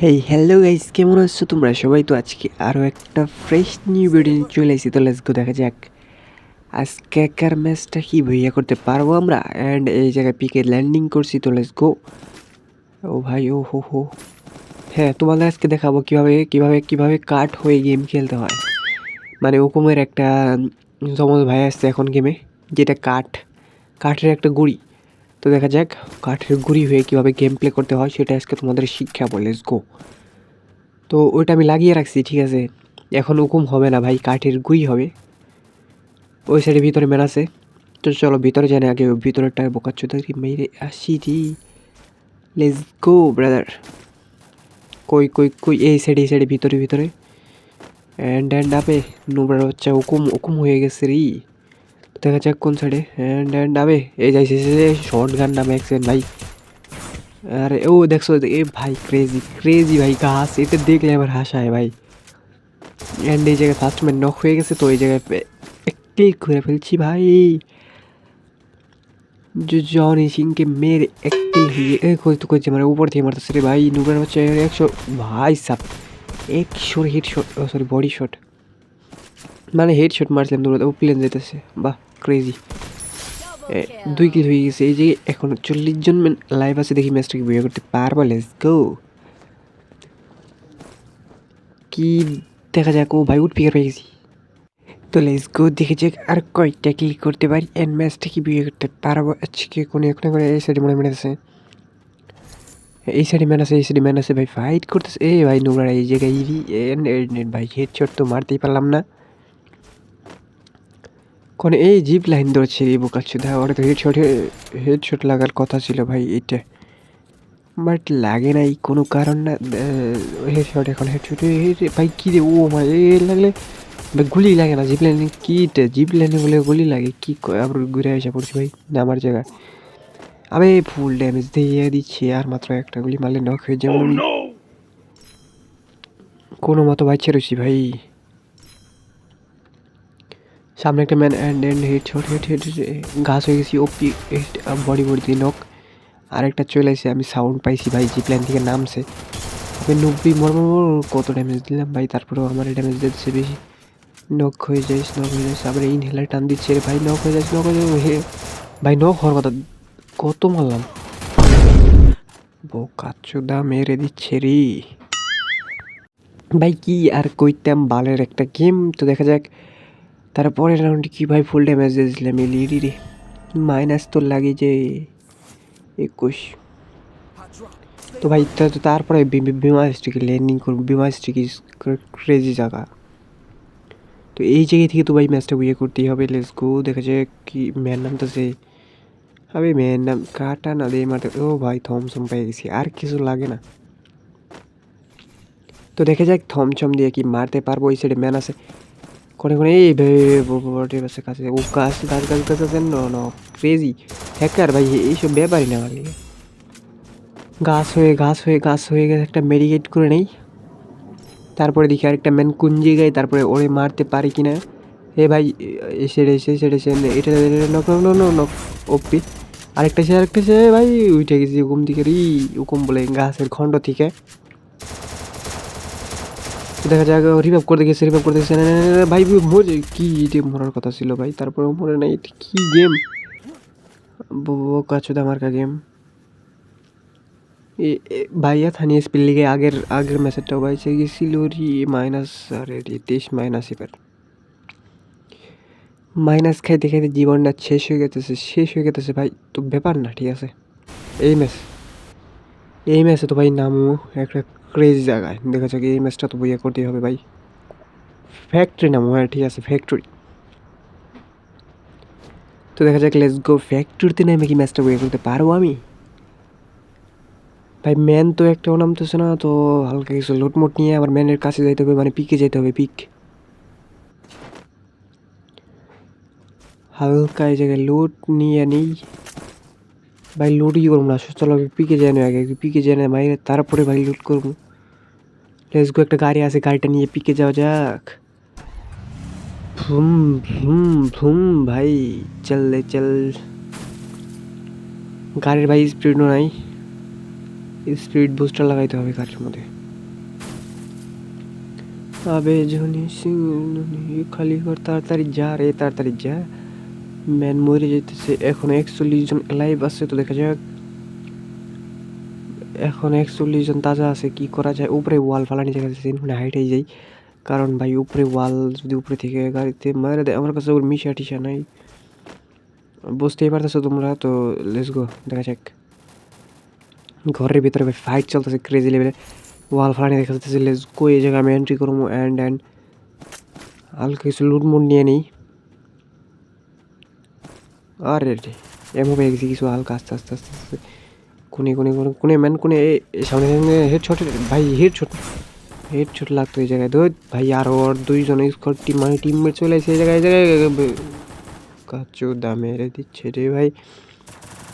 Hey hello guys কেমন আছো তোমরা? সবাই তো আজকে আরও একটা ফ্রেশ নিউ ভিডিও নিয়ে চলে এসেছি। তো লেটস গো দেখা যাক। আজকে কার ম্যাচটা কি ভইয়া করতে পারব আমরা? অ্যান্ড এই জায়গায় পিকে ল্যান্ডিং করছি, তো লেটস গো ও ভাই, ও হো হো। হ্যাঁ তোমাদের আজকে দেখাবো কীভাবে কীভাবে কীভাবে কাট হয়ে গেম খেলতে হয়। মানে ওকমের একটা জমজ ভাই আসছে এখন গেমে যেটা কাঠ কাঠের একটা গুড়ি। তো দেখা যাক কাঠের গুড়ি হয়ে কীভাবে গেম প্লে করতে হয়, সেটা আজকে তোমাদের শিক্ষা বলে গো তো ওইটা আমি লাগিয়ে রাখছি, ঠিক আছে? এখন হুকুম হবে না ভাই, কাঠের গুই হবে। ওই সাইডের ভিতরে মেন আছে। তো চলো ভিতরে জানে আগে ভিতরেরটা বোকাচ্চোদাকে মেরে আসি রি। লেটস গো ব্রাদার কই কই কই, এই সাইডে এই সাইডে ভিতরে ভিতরে। অ্যান্ড অ্যান্ড আপে, নোবরার হচ্ছে হুকুম হুকুম হয়ে গেছে রি। দেখা যাক কোন সাইডে অ্যান্ড অ্যান্ড আবে, এই যাইছে শর্ট গান নামে অ্যাক্সিডেন্ট ভাই। আরে, ও দেখছ, এ ভাই ক্রেজি ক্রেজি ভাই, গাছ এটা দেখলে আমার হাসায় ভাই। অ্যান্ড এই জায়গায় ফার্স্ট ম্যান নক হয়ে গেছে, তো এই জায়গায় ক্লিক করে ফেলছি ভাই। জনি সিংকে মেরে একটি হয়ে করতে করছে মানে উপর থেকে মারতেছে রে ভাই। নুবের হচ্ছে একশো ভাই সাপ। একশো hit shot sorry body shot মানে হেড শট মারছিলাম দৌড়াতে ও প্লেন যেতেছে বাহ ক্রেজি দুই কিল হয়ে গেছে, এই যে এখন চল্লিশ জন লাইভ আছে, দেখি ম্যাচটাকে বিয়ে করতে পারব লেটস গো কি দেখা যাক, ও ভাই উঠ পিকার পেয়ে গেছি। তো লেটস গো দেখে যাক আর কয়টা ক্লিক করতে পারি এন্ড ম্যাচটা কি বিয়ে করতে পারব। আজকে কোনো এখন করে এই সাইডে মনে মনে আছে এই সাইডে ম্যান আছে, এই সাইডে ম্যান আছে, ভাই ফাইট করতেছে। এই ভাই নোংরা, এই জায়গায় ইরি ভাই হেড শট তো মারতেই পারলাম না। কোন এই জিপ লাইন ধরছে রে বোকাচ্ছুদা ওটা তো হেডশট হেডশট লাগার কথা ছিল ভাই এটা। বাট লাগে নাই কোনো কারণ না। হেডশট এখন হেডশট ভাই কী রে ও মাই এ লাগলে ভাই গুলি লাগে না জিপ লাইনে কী জিপ লাইনে বলে গুলি লাগে কী আবার ঘুরে আসা পড়ছি ভাই আমার জায়গায়। আমি ফুল ড্যামেজ দিয়ে দিচ্ছি আর মাত্র একটা গুলি মারলে নক হয়ে যেমন কোনো মতো বাচ্চা রয়েছি ভাই। সামনে একটা man and and head shot head head ঘাস হয়ে গেছি ওপি বডি বডি দিয়ে নক আরেকটা চলে এসে আমি সাউন্ড পাইছি ভাই জি প্ল্যান থেকে নামছে। ওকে নব্বই মর কত ড্যামেজ দিলাম ভাই, তারপরেও আমার ড্যামেজ দিচ্ছে বেশি। নক হয়ে যাইস নক হয়ে যাইস, আবার ইনহেলার টান দিচ্ছে রে ভাই নক হয়ে যাইস নক হয়ে যাবে হে, ভাই নক হওয়ার কথা, কত মারলাম? বোকাচ্চোদা মেরে দিচ্ছে রে। ভাই, কি আর কইতাম, বালের একটা গেম তো দেখা যাক তারপরে রাউন্ডে কী ভাই ফুল ড্যামেজ দিয়েছিলাম? এই লিডি রে। মাইনাস তো লাগে যে একুশ। তো ভাই তারপরে বিমা স্ট্রিকে ল্যান্ডিং করব। বিমা স্ট্রিক ক্রেজি জায়গা। তো এই জায়গা থেকে তো ভাই ম্যাচটা বিয়ে করতেই হবে। লেটস গো দেখা যায় কি ম্যান নামতেছে। আমি ম্যান নাম, কাটা না দিয়ে মারতে ও ভাই থমসম পেয়ে গেছি। আর কিছু লাগে না। তো দেখা যাক থমছম দিয়ে কি মারতে পারব? ওই সাইডে ম্যান আছে। কোনে কোনে এই বটে বাসে কাছে ও গাছ গাছ গাছ গাছ আছে ন ক্রেজি হ্যাকার ভাই, এইসব ব্যাপারই না আমার গাছ হয়ে গাছ হয়ে গাছ হয়ে গেছে, একটা মেডিকেট করে নেই। তারপরে দেখি আরেকটা ম্যান কোন জায়গায় তারপরে ওরে মারতে পারি কি না এ ভাই এসে এসে সেটা সে এটা নক নক ওপি আরেকটা সে আরেকটা সে, ভাই, উঠে গেছি হুকুম দিকে, রি হুকুম বলে গাছের খণ্ড থেকে। দেখা যাক রিভাইভ করতে গেছে রিভাইভ করতে গেছে ভাই মরে কি এটা মরার কথা ছিল ভাই তারপরে মরে নাই। কি গেম কাছুদা মার্কা গেম ভাইয়া থানি স্পিল লিগে আগের আগের ম্যাচেরটাও বাইছে গেছিল রি মাইনাস আরে রে, তেইশ মাইনাস এবার। মাইনাস খাইতে খাইতে জীবনটা শেষ হয়ে গেতেছে শেষ হয়ে গেতেছে ভাই। তো ব্যাপার না, ঠিক আছে। এই ম্যাচ এই ম্যাচে তো ভাই নামও একটা ক্রেজি জায়গায়। দেখা যাক এই ম্যাচটা তো বইয়া করতেই হবে ভাই। ফ্যাক্টরি নামো হ্যাঁ ঠিক আছে ফ্যাক্টরি তো দেখা যাক লেটস গো ফ্যাক্টরিতে নেমে কি ম্যাচটা বইয়া করতে পারব আমি। ভাই ম্যান তো একটাও নামতেছে না, তো হালকা কিছু লোটমোট নিয়ে আবার ম্যানের কাছে যাইতে হবে মানে পিকে যেতে হবে পিক হালকা এই জায়গায় লোড নিয়ে নেই। ভাই লুটই করব না। চলো পিকে যাই না আগে পিকে যাই না ভাই তারপরে ভাই লুট করব। লেটস গো একটা গাড়ি আছে, গাড়িটা নিয়ে পিকে যাওয়া যাক। ভুম ভুম ভুম, ভাই, চল লে চল। গাড়ির ভাই স্পিডও নাই। স্পিড বুস্টার লাগাইতে হবে গাড়ির মধ্যে। আবে জনি সিং খালি কর তাড়াতাড়ি যা রে, তাড়াতাড়ি যা। ম্যান মরে যেতেছে এখন একচল্লিশ জন লাইভ আছে, তো দেখা যাক। এখন একচল্লিশ জন তাজা আছে, কি করা যায়? উপরে ওয়াল ফালানি জায়গা আছে মানে হাইটাই যাই। কারণ ভাই, উপরে ওয়াল যদি উপরে থেকে গাড়িতে মারে দেয়, আমার কাছে ওর মিশা টিশা নাই। বুঝতেই পারতেছো তোমরা, তো লেস গো দেখা যাক। ঘরের ভিতরে ভাই ফাইট চলতেছে ক্রেজি লেভেলে ওয়াল ফালানি দেখা যাচ্ছে লেস গো এই জায়গায় আমি এন্ট্রি করব অ্যান্ড অ্যান্ড হালকা কিছু লুটমুট নিয়ে নিই। আরে রে এমন পেয়ে গেছি কিছু হালকা আস্তে আস্তে আস্তে কোনে কোনে কোনে কোনে ম্যান কোনে সামনে সামনে হেড শট ভাই হেড শট হেড শট লাগতো এই জায়গায়। ধর, ভাই, আর ওর দুইজন স্কোর টিম মানে টিমমেট চলে আসে এই জায়গায় এই জায়গায় কাচু দামে রে দিচ্ছে রে ভাই।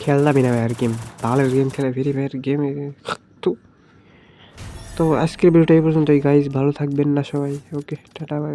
খেললামই না ভাই, আর গেম ভালো গেম খেলে ফ্রি ফায়ার গেম তো তো, আজকের ভিডিওটা এই পর্যন্তই গাইজ ভালো থাকবেন না সবাই ওকে টাটা বাই